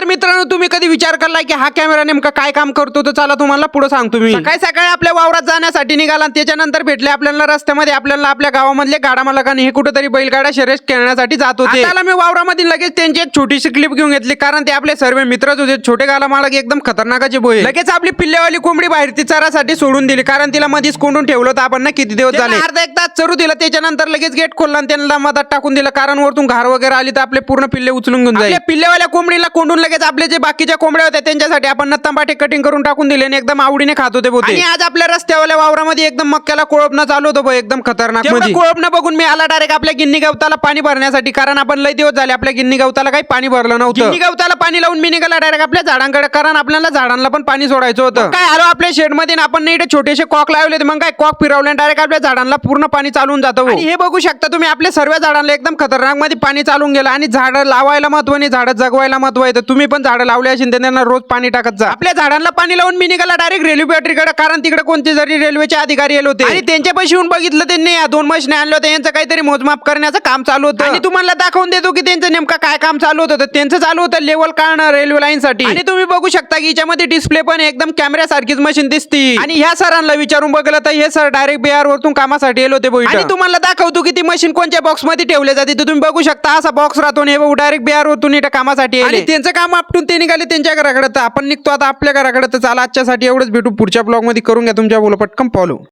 तर मित्रांनो तुम्ही कधी विचार करलाय की हा कॅमेरा नेमका काय काम करतो? तर चला तुम्हाला पुढे सांगतो मी. सकाळी सकाळी आपल्या वावरात जाण्यासाठी निघाला आणि त्याच्यानंतर भेटले आपल्याला रस्त्यामध्ये आपल्याला आपल्या गावामधले गाडा मालकाने हे कुठेतरी बैलगाडा शर्यत खेळण्यासाठी जात होते. त्याला मी वावरामध्ये लगेच त्यांची एक छोटीशी क्लिप घेऊन घेतली कारण ते आपले सर्व मित्रच होते छोटे गाला मालक एकदम खतरनाकाचे बोय लगेच आपली पिल्लेवाली कोंबडी बाहेर ती चरासाठी सोडून दिली कारण तिला मधीच कोंडून ठेवलं होतं आपण ना किती दिवस झाले. अर्धा एक तास चरू दिला त्याच्यानंतर लगेच गेट खोलला आणि त्यांना मधात टाकून दिलं कारण वरतून घार वगैरे आली तर आपले पूर्ण पिल्ले उचलून घेऊन जाईल. पिल्लेवाल्या कोंबडीला कोंडून लगेच आपले जे बाकीच्या कोंबड्या होत्या त्यांच्यासाठी आपण नत्तांबाटे कटिंग करून टाकून दिले आणि एकदम आवडीने खात होते बहुतेक. आणि आज आपल्या रस्त्यावाल्या वावरामध्ये एकदम मक्याला कोळपणं चालू होतं एकदम खतरनाकमध्ये कोळपणं बघून मी आला डायरेक्ट आपल्या गिन्नी गवताला पाणी भरण्यासाठी कारण आपण लय दिवस झाले आपल्या गिन्नी गवताला काही पाणी भरलं नव्हतं गिन्नी गवताला पाणी लावून मी निघाला डायरेक्ट आपल्या झाडांकडे कारण आपल्याला झाडांना पण पाणी सोडायचं होतं काय आलो आपल्या शेडमध्ये आणि आपण इथे छोटेसे कॉक लावले होते. मग काय कॉक फिरवले डायरेक्ट आपल्या झाडांना पूर्ण पाणी चालून जातं. आणि हे बघू शकता तुम्ही आपल्या सर्व झाडांना एकदम खतरनाकमध्ये पाणी चालून गेलं आणि झाडं लावायला महत्त्व आणि झाडं जगवायला महत्त्व आहे तर तुम्ही पण झाडं लावले असेल त्यांना रोज पाणी टाकत जा. आपल्या झाडांना पाणी लावून मी निघाला डायरेक्ट रेल्वे पॅट्रीकडे कारण तिकडे कोणते जरी रेल्वेचे अधिकारी आले होते. आणि त्यांच्यापाशी येऊन बघितलं त्यांनी या दोन मशीने आणले होते यांचं काहीतरी मोजमाप करण्याचं काम चालू होतं. आणि तुम्हाला दाखवून देतो की त्यांचं नेमकं काय काम चालू होतं. तर त्यांचं चालू होतं लेवल काढणं रेल्वे लाईन साठी. आणि तुम्ही बघू शकता की याच्यामध्ये डिस्प्ले पण एकदम कॅमेऱ्या सारखीच मशीन दिसती. आणि ह्या सरांना विचारून बघितलं तर हे सर डायरेक्ट बिहार वरतून कामासाठी येलो होते आणि तुम्हाला दाखवतो की ती मशीन कोणत्या बॉक्समध्ये ठेवले जाते. तुम्ही बघू शकता असा बॉक्स राहतो हे बघू डायरेक्ट बिहार वरतून कामासाठी आणि त्यांचं काम आपटून ते निघाले त्यांच्या घराकडे. तर आपण निघतो. आता आपल्या घराकडे तर चला. आजच्यासाठी एवढंच. भेटू पुढच्या ब्लॉगमध्ये करून घ्या तुमच्या बोला पटकन फॉलो